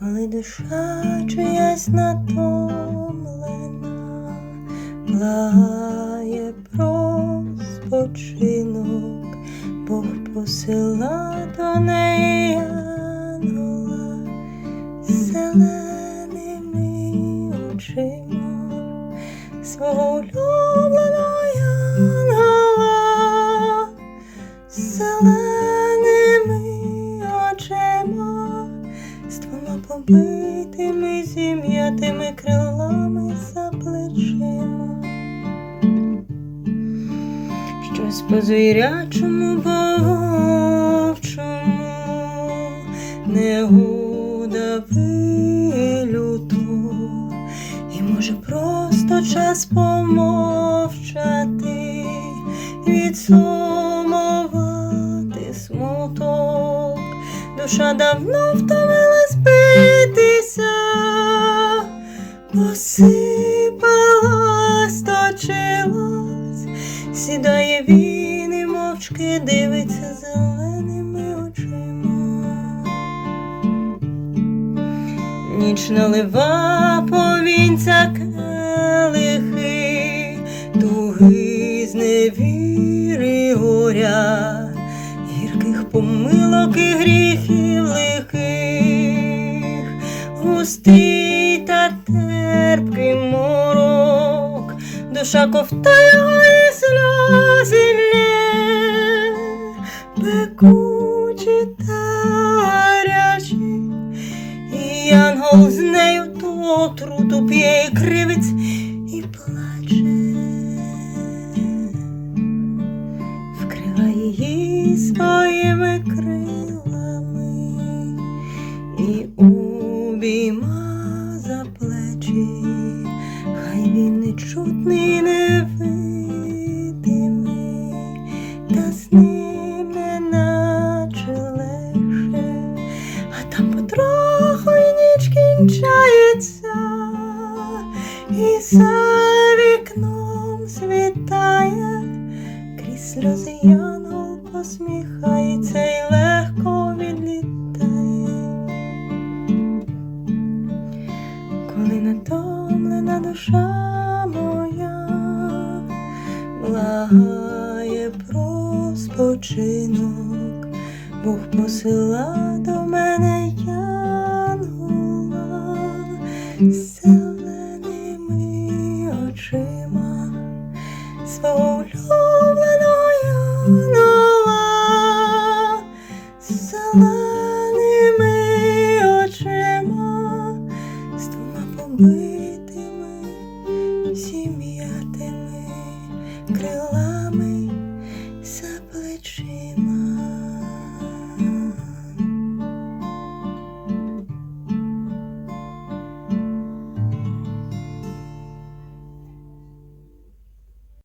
коли душа чиясь натомлена, благає про спочинок, Бог посила до неї янгола зеленими очима свого побитими зім'ятими крилами за плечима. Щось по звірячому вовчому негода вилюту, і може просто час помовчати, відсумувати смуток. Душа давно втомилась посипалась, точилась, сідає він і мовчки дивиться зеленими очима. Ніч налива повінця келихи, туги з горя, гірких помилок і гріхів морок, душа ковтає сльози лє, пекучі та гарячі. І янгол з нею ту отруту п'є і кривить і плаче, вкриває її своїми крилами і обійма чутний, невидимий, та з ним не наче легше. А там потроху й ніч кінчається, і за вікном світає, крізь сльози янгол посміхається і легко відлітає. Коли натомлена душа благає про спочинок. Бог посила до мене янгола зеленими очима свого улюбленого янгола зеленими очима з двома побитими